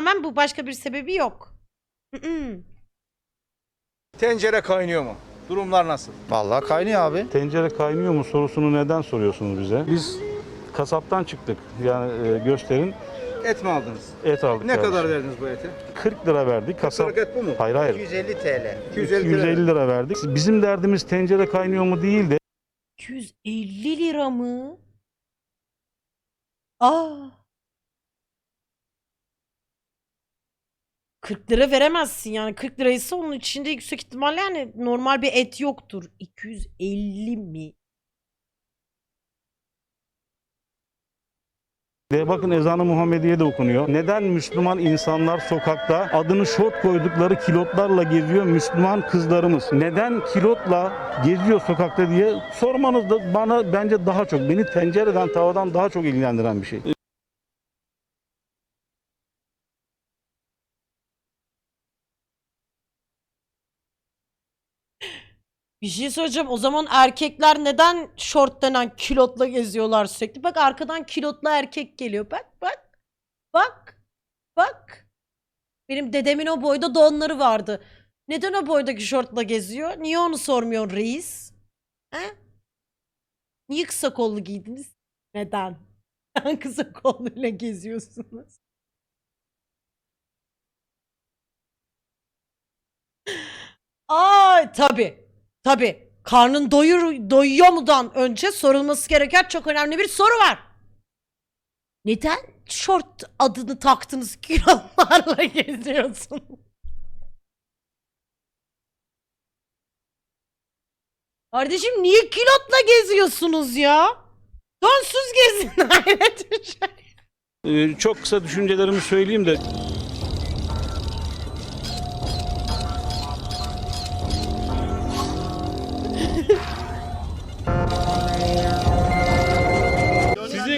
Tamamen bu. Başka bir sebebi yok. Tencere kaynıyor mu? Durumlar nasıl? Vallahi kaynıyor abi. Tencere kaynıyor mu sorusunu neden soruyorsunuz bize? Biz kasaptan çıktık. Yani e, gösterin Et mi aldınız? et aldık. Ne kardeşim. kadar verdiniz bu ete? 40 lira verdik. Kasap Kasap et bu mu? Hayır hayır. 250 TL. 250 lira. 250 lira verdik. Bizim derdimiz tencere kaynıyor mu değil de 250 lira mı? Aa. 40 lira veremezsin yani 40 liraysa onun içinde yüksek ihtimalle yani normal bir et yoktur. 250 mi? De bakın ezanı Muhammediye de okunuyor. Neden Müslüman insanlar sokakta adını şort koydukları kilotlarla geziyor Müslüman kızlarımız? Neden kilotla geziyor sokakta diye sormanız da bana bence daha çok beni tencereden tavadan daha çok ilgilendiren bir şey. Bir şey söyleyeceğim. O zaman erkekler neden şort denen kilotla geziyorlar sürekli? Bak arkadan kilotlu erkek geliyor. Bak bak. Bak. Bak. Benim dedemin o boyda donları vardı. Neden o boydaki şortla geziyor? Niye onu sormuyor reis? He? Niye kısa kollu giydiniz? Neden? Neden kısa kolluyla geziyorsunuz? Ay tabi. Tabi. Karnın doyur, doyuyor mudan önce sorulması gereken çok önemli bir soru var. Neden short adını taktınız kilotlarla geziyorsun? Kardeşim niye kilotla geziyorsunuz ya? Donsuz gezin şey. Ee, çok kısa düşüncelerimi söyleyeyim de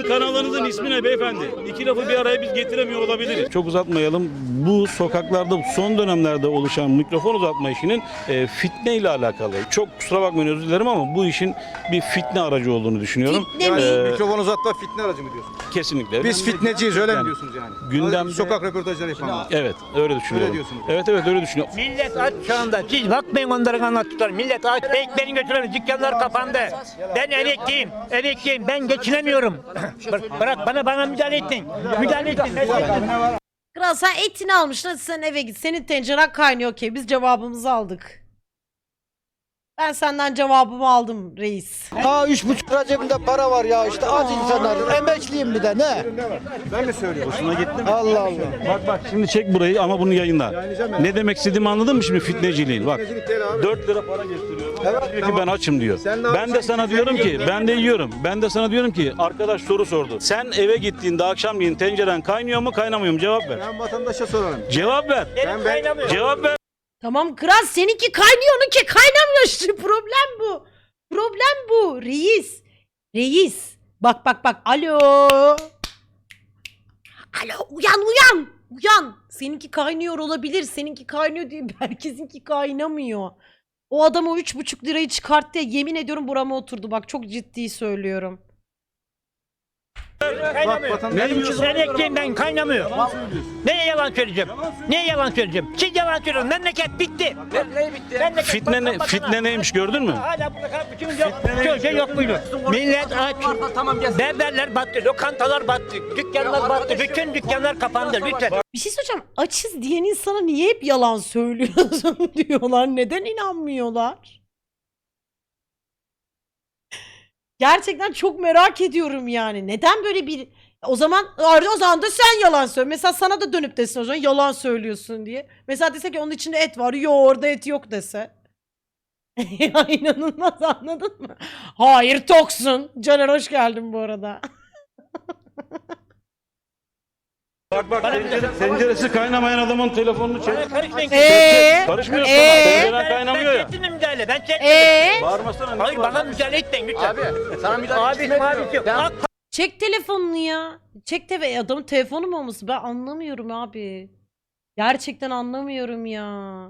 Sizin kanalınızın ismi ne beyefendi? İki lafı bir araya biz getiremiyor olabiliriz. Çok uzatmayalım. Bu sokaklarda son dönemlerde oluşan mikrofon uzatma işinin e, fitne ile alakalı. Çok kusura bakmayın özür dilerim ama bu işin bir fitne aracı olduğunu düşünüyorum. Fitne mi? Yani Ee, mikrofon uzatma fitne aracı mı diyorsunuz? Kesinlikle. Biz fitneciyiz öyle mi Yani diyorsunuz yani? gündemde- Sokak röportajları yapalım. Evet, öyle düşünüyorum. diyorsunuz. Evet, evet öyle düşünüyorum. Millet aç şu anda. Siz bakmayın onların anlattıkları. Millet aç. Ekmeğini götüremez. Dükkanlar kapandı. Ben emekliyim. Emekliyim. Ben geçinemiyorum. Bırak, bırak bana bana müdahale ettin. Müdahale ettin. Kral sen etini almışsın hadi sen eve git. Senin tenceren kaynıyor okey. Biz cevabımızı aldık. Ben senden cevabımı aldım reis. Ha üç buçuk lira cebimde para var ya işte az insanlar. Emekliyim bir de ne? Ben mi söylüyorum? Hoşuna gitti mi? Allah Allah. Bak bak şimdi çek burayı ama bunu yayınla. Ne demek istediğimi anladın mı şimdi fitneciliğin? Bak Fitnecilik değil abi. 4 lira para gösteriyor. Evet, diyor tamam. ki ben açım diyor. Sen ne ben de sana diyorum ki ben de yiyorum. Ben de sana diyorum ki arkadaş soru sordu. Sen eve gittiğinde akşamleyin tenceren kaynıyor mu kaynamıyor mu cevap ver. Ben vatandaşa sorarım. Cevap ver. Benim kaynamıyor. Cevap ver. Tamam kral seninki kaynıyor onunki kaynamıyor işte problem bu. Problem bu reis. Reis. Bak bak bak alo. Alo uyan uyan. Uyan. Seninki kaynıyor olabilir. Seninki kaynıyor diye herkesinki kaynamıyor. O adam o üç buçuk lirayı çıkarttı ya yemin ediyorum burama oturdu. Bak çok ciddi söylüyorum. Bak vatandaş. Ne diyorsun? Emekliyim ben kaynamıyor. Neye yalan söyleyeceğim? Neye yalan söyleyeceğim? Siz yalan söylüyorsunuz. Memleket bitti. Ne bitti? Memleket Fitne, ne, fitne neymiş gördün mü? Hala burada yok. Hiçbir şey yok buydu. Millet aç. Berberler battı, lokantalar battı, dükkanlar battı, bütün dükkanlar kapandı lütfen. Bir şey söyleyeceğim. Açız diyen insana niye hep yalan söylüyorsun diyorlar. Neden inanmıyorlar? Gerçekten çok merak ediyorum yani. Neden böyle bir... O zaman o zaman da sen yalan söyle. Mesela sana da dönüp desin o zaman yalan söylüyorsun diye. Mesela dese ki onun içinde et var. Yo orada et yok dese. ya inanılmaz anladın mı? Hayır toksun. Caner hoş geldin bu arada. Bak bak tencere- tenceresi kaynamayan adamın telefonunu çek. Karışmayın. Eee? Karışmıyorsun Ee? ama tenceren kaynamıyor Ben ya. çektim müdahale, ben çektim. Eee? Bağırmasana. Hayır bana müdahale etmeyin lütfen. Abi Sana müdahale abi abi yok. AK Çek telefonunu ya. Çek TV adamın telefonu mu olması? Ben anlamıyorum abi. Gerçekten anlamıyorum ya.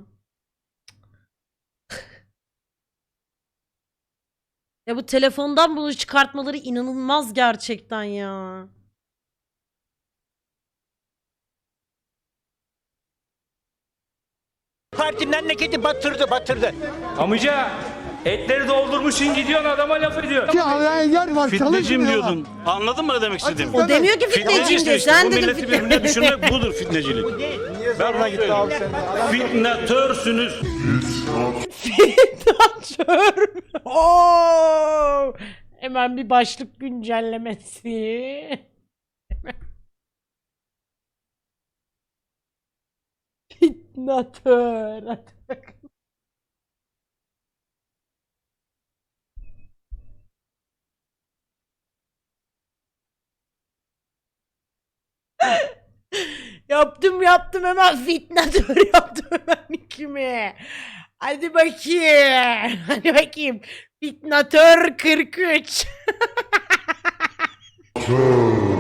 ya bu telefondan bunu çıkartmaları inanılmaz gerçekten ya. Parti memleketi batırdı batırdı. Amca etleri doldurmuşsun gidiyorsun adama laf ediyor. yer var Fitneciyim diyordun. Anladın mı ne demek istediğimi? O demiyor ki Fitneci fitneciyim diyor. işte. Sen Bu dedin milleti birbirine düşürmek budur fitnecilik. Ben gitti abi Fitnatörsünüz. Fitnatör. Oo! Hemen bir başlık güncellemesi. Hadi bakalım. yaptım yaptım hemen fitnatör yaptım hemen kimi. Hadi bakayım. Hadi bakayım. Fitnatör 43.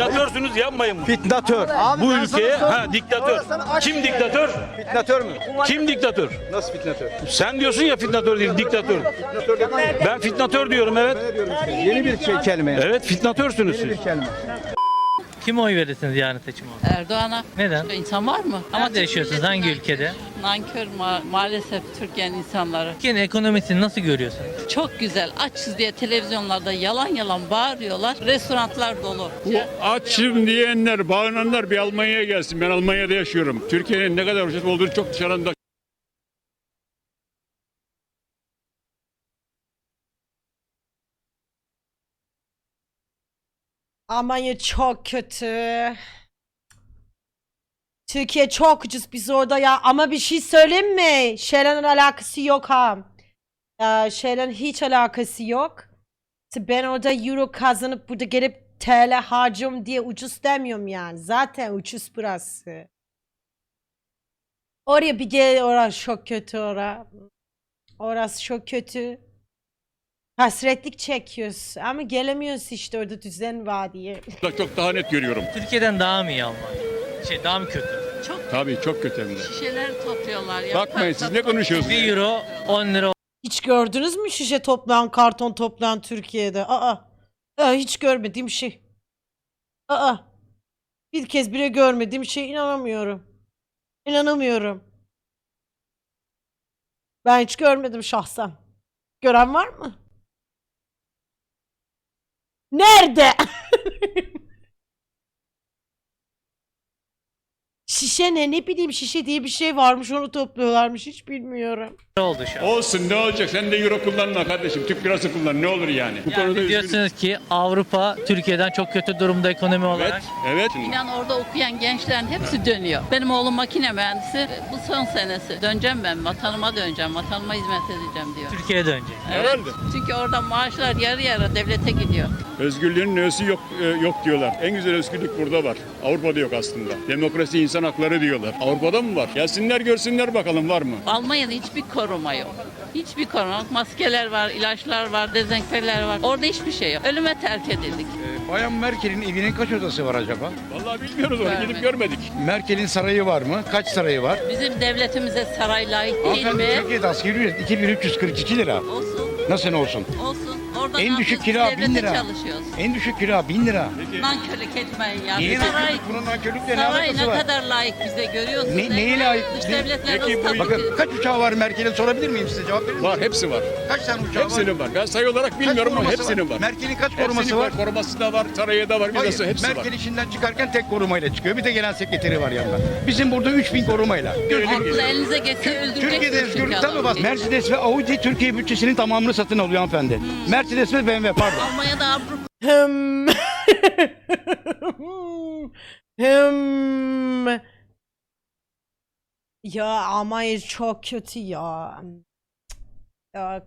Diktatörsünüz yapmayın bunu. Fitnatör. Bu ülkeye ha diktatör. Kim diktatör? Fitnatör mü? Kim diktatör? Nasıl fitnatör? Sen diyorsun ya fitnatör değil diktatör. Fitnatör. Ben fitnatör diyorum evet. Ne diyorum size? Yeni bir şey kelime. Evet fitnatörsünüz siz. Bir kelime. Kime oy verirsiniz yarın seçim olursa? Erdoğan'a. Neden? İnsan var mı? Nerede yaşıyorsunuz? Hangi ülkede? Nankör ma- maalesef Türkiye'nin insanları. Türkiye'nin ekonomisini nasıl görüyorsunuz? Çok güzel. Açız diye televizyonlarda yalan yalan bağırıyorlar. Restoranlar dolu. Açım diyenler, bağıranlar bir Almanya'ya gelsin. Ben Almanya'da yaşıyorum. Türkiye'nin ne kadar ucuz olduğunu çok dışarıdan Almanya çok kötü. Türkiye çok ucuz biz orada ya ama bir şey söyleyeyim mi? Şeylerin alakası yok ha. Ee, şeylerin hiç alakası yok. Ben orada euro kazanıp burada gelip TL harcıyorum diye ucuz demiyorum yani. Zaten ucuz burası. Oraya bir gel orası çok kötü ora. Orası çok kötü. Hasretlik çekiyoruz ama gelemiyoruz işte orada düzen var diye. çok daha net görüyorum. Türkiye'den daha mı iyi Almanya? Şey daha mı kötü? Çok Tabii çok kötü hem de. şişeler topluyorlar ya. Bakmayın siz ne konuşuyorsunuz? 1 euro 10 lira Hiç gördünüz mü şişe toplayan, karton toplayan Türkiye'de? Aa. Aa, hiç görmediğim şey. Aa. Bir kez bile görmediğim şey inanamıyorum. İnanamıyorum. Ben hiç görmedim şahsen. Gören var mı? Nerede? şişe ne? Ne bileyim şişe diye bir şey varmış onu topluyorlarmış hiç bilmiyorum. oldu şu an. Olsun ne olacak? Sen de euro kullanma kardeşim. Türk lirası kullan ne olur yani. Bu konuda Yani üzgünüm. diyorsunuz ki Avrupa Türkiye'den çok kötü durumda ekonomi olarak. Evet, evet. İnan orada okuyan gençlerin hepsi dönüyor. Benim oğlum makine mühendisi. Bu son senesi. Döneceğim ben. Vatanıma döneceğim. Vatanıma hizmet edeceğim diyor. Türkiye'ye dönecek. Evet. Herhalde. Çünkü orada maaşlar yarı yarı devlete gidiyor. Özgürlüğün nösü yok e, yok diyorlar. En güzel özgürlük burada var. Avrupa'da yok aslında. Demokrasi, insan hakları diyorlar. Avrupa'da mı var? Gelsinler görsünler bakalım var mı? Almanya'da hiçbir koruma yok. Hiçbir koruma yok. Maskeler var, ilaçlar var, dezenfekteler var. Orada hiçbir şey yok. Ölüme terk edildik. Bayan Merkel'in evinin kaç odası var acaba? Vallahi bilmiyoruz onu gidip görmedik. Merkel'in sarayı var mı? Kaç sarayı var? Bizim devletimize saray layık değil Hanımefendi mi? Türkiye'de asgari ücret 2342 lira. Olsun, Nasıl olsun? olsun. Orada En ne düşük kira 1000 Devlete lira. çalışıyoruz. En düşük kira 1000 lira. Nankörlük etmeyin ya. Niye saray? Bunun nankörlükle ne saray alakası ne var? kadar layık bize görüyorsunuz. Ne- mi? layık? Dış Ne- devletler Peki nasıl bu- Bakın kaç uçağı var Merkel'in sorabilir miyim size cevap verir misiniz? Var hepsi var. Kaç tane uçağı var? Hepsinin var. Ben sayı olarak bilmiyorum ama hepsinin var. Merkel'in kaç Hepsinin koruması var? Koruması da var, sarayı da var, vizası Hayır, hepsi Merkel var. işinden çıkarken tek korumayla çıkıyor. Bir de genel sekreteri var yanında. Bizim burada 3000 korumayla. Aklı elinize geçse öldüreceksiniz Türkiye'de çünkü özgürlük tabii adamı. bak. Mercedes ve Audi Türkiye bütçesinin tamamını satın alıyor hanımefendi. Hmm. Mercedes ve BMW pardon. Almanya'da Avrupa Hım. Hım. Ya Almanya çok kötü ya. Yok.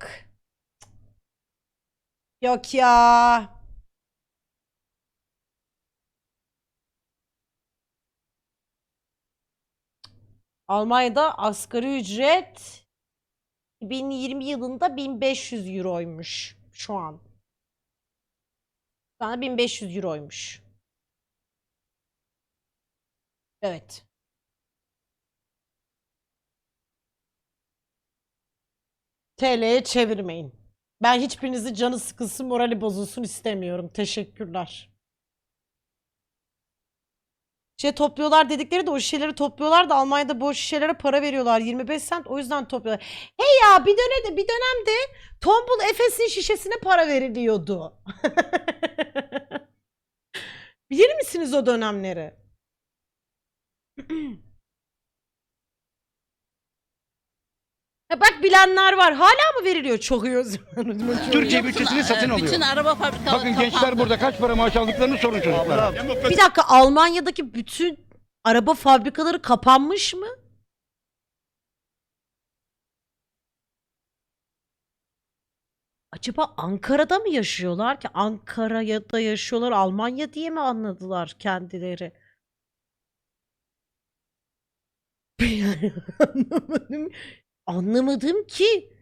Yok ya. Almanya'da asgari ücret 2020 yılında 1500 euroymuş şu an. Şu anda 1500 euroymuş. Evet. TL'ye çevirmeyin. Ben hiçbirinizin canı sıkılsın, morali bozulsun istemiyorum. Teşekkürler. Şey topluyorlar dedikleri de o şişeleri topluyorlar da Almanya'da boş şişelere para veriyorlar 25 sent o yüzden topluyorlar. Hey ya bir dönemde bir dönemde Tombul Efes'in şişesine para veriliyordu. Bilir misiniz o dönemleri? Ha bak bilenler var. Hala mı veriliyor? Çok iyi o zaman. Türkiye bütçesini satın Bütün alıyor. araba fabrikaları Bakın gençler kapandı. burada kaç para maaş aldıklarını sorun çocuklara. Bir dakika Almanya'daki bütün araba fabrikaları kapanmış mı? Acaba Ankara'da mı yaşıyorlar ki? Ankara'da yaşıyorlar, Almanya diye mi anladılar kendileri? Yani anlamadım. Anlamadım ki.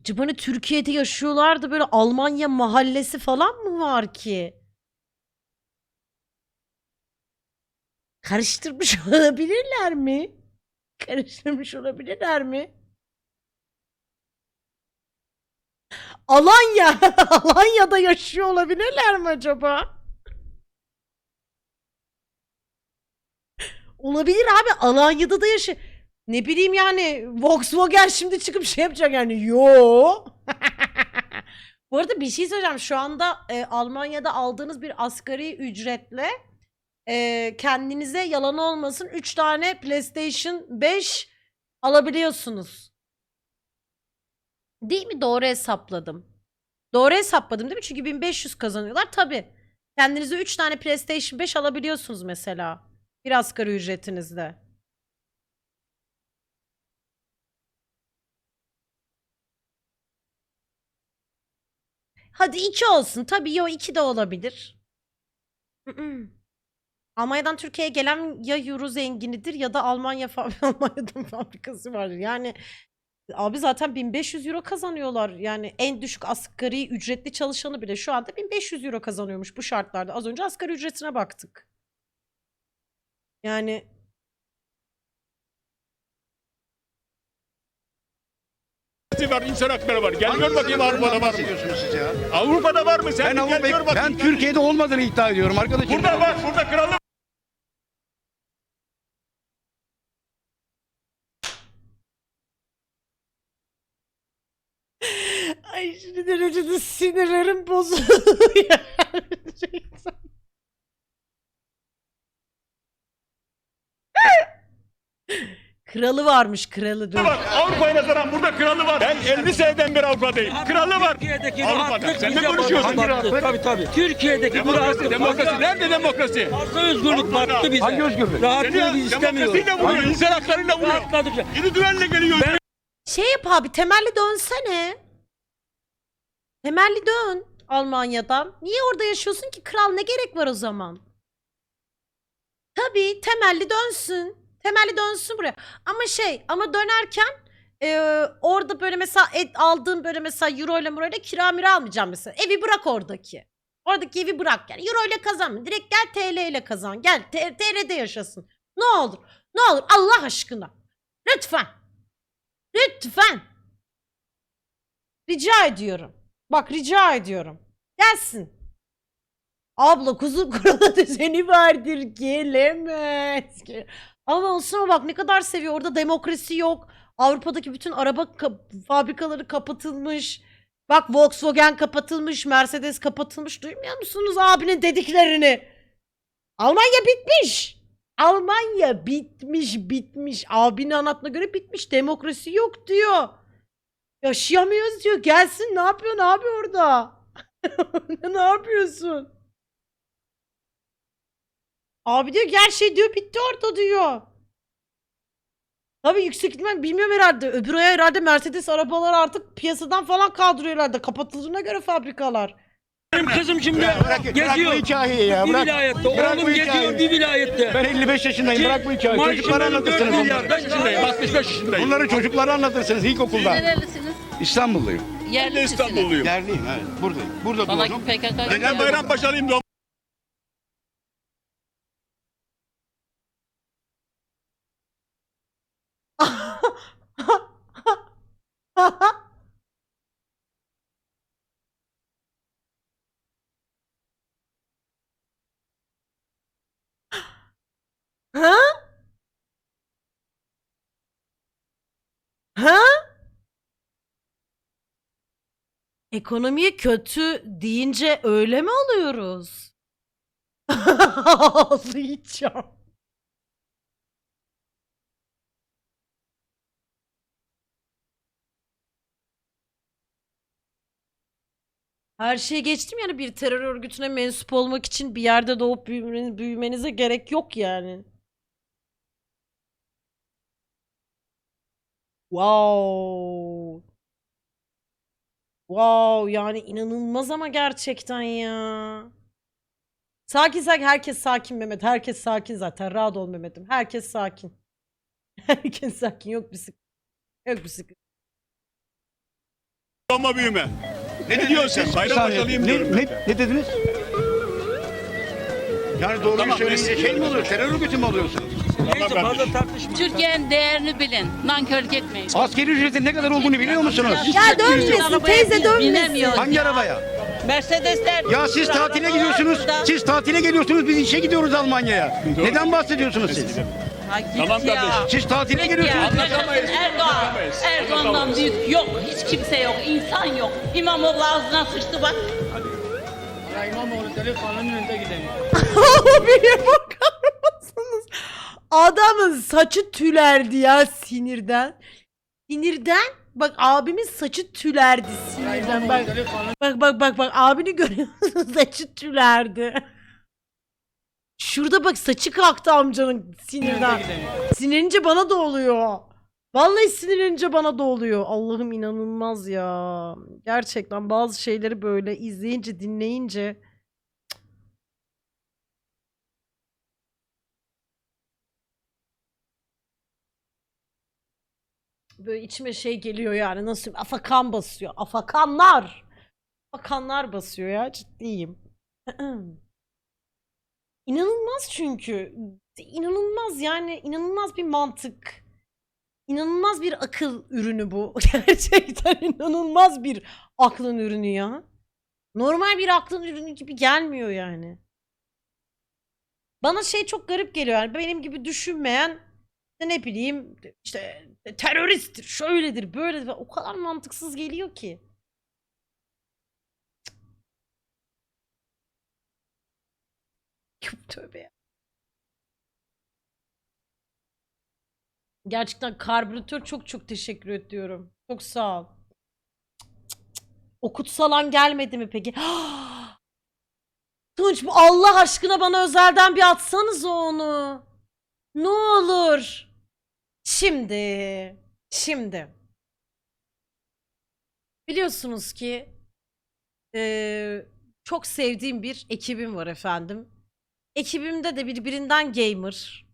Acaba hani Türkiye'de yaşıyorlar da böyle Almanya mahallesi falan mı var ki? Karıştırmış olabilirler mi? Karıştırmış olabilirler mi? Alanya, Alanya'da yaşıyor olabilirler mi acaba? Olabilir abi. Alanya'da da yaşıyor. Ne bileyim yani Volkswagen şimdi çıkıp şey yapacak yani. Yo. Bu arada bir şey söyleyeceğim. Şu anda e, Almanya'da aldığınız bir asgari ücretle e, kendinize yalan olmasın 3 tane PlayStation 5 alabiliyorsunuz. Değil mi? Doğru hesapladım. Doğru hesapladım değil mi? Çünkü 1500 kazanıyorlar. Tabii. Kendinize 3 tane PlayStation 5 alabiliyorsunuz mesela. Bir asgari ücretinizde. Hadi 2 olsun. Tabii yo 2 de olabilir. Almanya'dan Türkiye'ye gelen ya euro zenginidir ya da Almanya fa- Almanya'dan fabrikası vardır. Yani abi zaten 1500 euro kazanıyorlar. Yani en düşük asgari ücretli çalışanı bile şu anda 1500 euro kazanıyormuş bu şartlarda. Az önce asgari ücretine baktık. Yani var, insan hakları var. Gel gör bakayım Avrupa'da var mı? siz ya? Avrupa'da var mı? Sen Ben, bir gel Avrupa, gör bakayım. ben Türkiye'de olmadığını iddia ediyorum arkadaşım. Burada var, burada krallık ay şimdi derecede sinirlerim bozuldu ya. Kralı varmış kralı dur. var. Avrupa'ya nazaran burada kralı var. Ben 50 seneden beri Avrupa'dayım. Kralı var. Türkiye'deki Avrupa'da. Sen ne konuşuyorsun? battı. Tabii tabii. Türkiye'deki bu Demokrasi, rahatlık demokrasi. Nerede demokrasi? fazla özgürlük battı bize. Hangi özgürlük? Rahatlığı biz istemiyoruz. Demokrasiyle vuruyor, insan haklarıyla vuruyor. Rahatladıkça. İndividuelle geliyor. Şey yap abi temelli dönsene. Temelli dön Almanya'dan. Niye orada yaşıyorsun ki kral ne gerek var o zaman? Tabii temelli dönsün. Temelli dönsün buraya. Ama şey ama dönerken e, orada böyle mesela et, aldığın böyle mesela euro ile ile kira mira almayacağım mesela. Evi bırak oradaki. Oradaki evi bırak yani. Euro ile kazanma. Direkt gel TL ile kazan. Gel T- TL'de yaşasın. Ne olur. Ne olur Allah aşkına. Lütfen. Lütfen. Rica ediyorum. Bak rica ediyorum. Gelsin. Abla kuzu kurala düzeni vardır gelemez. Ama olsun bak ne kadar seviyor. Orada demokrasi yok. Avrupa'daki bütün araba ka- fabrikaları kapatılmış. Bak Volkswagen kapatılmış, Mercedes kapatılmış. Duymuyor musunuz abinin dediklerini? Almanya bitmiş. Almanya bitmiş, bitmiş. Abinin anlatına göre bitmiş. Demokrasi yok diyor. Yaşayamıyoruz diyor. Gelsin ne yapıyor ne yapıyor orada? ne yapıyorsun? Abi diyor ki her şey diyor bitti orada diyor. Tabii yüksek ihtimal bilmiyorum herhalde. Öbür aya herhalde Mercedes arabaları artık piyasadan falan kaldırıyor herhalde. Kapatıldığına göre fabrikalar. Benim kızım şimdi Bırak, bırak bu geziyor. hikayeyi ya. Bir Bırak. vilayette. Bırak Oğlum bu geziyor hikayeyi. bir vilayette. Ben 55 yaşındayım. Bırak bu hikayeyi. Maaşım Çocuklara benim anlatırsınız milyar. bunları. Ben yaşındayım, 65 yaşındayım. Bunları çocuklara anlatırsınız ilkokulda. Nerelisiniz? İstanbulluyum. Ben de Yerlisiniz. İstanbulluyum. Yerliyim evet. Buradayım. Burada Bana doğdum. PKK Ben Bayrampaşalıyım Ha? Ha? Ekonomiye kötü deyince öyle mi oluyoruz? Ağlayacağım. Her şeye geçtim yani bir terör örgütüne mensup olmak için bir yerde doğup büyümeniz- büyümenize gerek yok yani. Wow. Wow yani inanılmaz ama gerçekten ya. Sakin sakin herkes sakin Mehmet. Herkes sakin zaten. Rahat ol Mehmet'im. Herkes sakin. Herkes sakin. Yok bir sıkıntı. Yok bir sıkıntı. Ama büyüme. Ne diyorsun sen? Bayrampaşalıyım diyorum Ne, ben. ne, ne dediniz? Yani doğruyu Tamam, söyleyince şey mi oluyor? Terör örgütü mü oluyorsunuz? Neyse fazla kardeşim. tartışma. Türkiye'nin değerini bilin. Nankörlük etmeyin. Askeri ücretin ne kadar olduğunu biliyor musunuz? Ya dönmesin teyze dönmesin. Hangi arabaya? Mercedesler. Ya siz tatile gidiyorsunuz. Siz tatile geliyorsunuz. Biz işe gidiyoruz Almanya'ya. Neden bahsediyorsunuz siz? Tamam kardeşim. Siz tatile Ya, geliyorsunuz. Anlaşamayız. Erdoğan. Anlaşamayız. Erdoğan'dan büyük yok. Hiç kimse yok. insan yok. İmamoğlu ağzına sıçtı bak. Bir bakar mısınız? Adamın saçı tülerdi ya sinirden. Sinirden bak abimin saçı tülerdi sinirden bak. Bak bak bak bak abini görüyor musun? saçı tülerdi. Şurada bak saçı kalktı amcanın sinirden. Sinirlenince bana da oluyor. Vallahi sinirlenince bana da oluyor. Allah'ım inanılmaz ya. Gerçekten bazı şeyleri böyle izleyince dinleyince böyle içime şey geliyor yani nasıl afakan basıyor. Afakanlar. Afakanlar basıyor ya ciddiyim. İnanılmaz çünkü. İnanılmaz yani inanılmaz bir mantık. İnanılmaz bir akıl ürünü bu. Gerçekten inanılmaz bir aklın ürünü ya. Normal bir aklın ürünü gibi gelmiyor yani. Bana şey çok garip geliyor yani benim gibi düşünmeyen ne bileyim işte teröristtir, şöyledir, böyledir. O kadar mantıksız geliyor ki. Tövbe ya. Gerçekten karbüratör çok çok teşekkür ediyorum. Çok sağ ol. O kutsalan gelmedi mi peki? Tunç Allah aşkına bana özelden bir atsanız onu. Ne olur. Şimdi, şimdi. Biliyorsunuz ki eee, çok sevdiğim bir ekibim var efendim. Ekibimde de birbirinden gamer,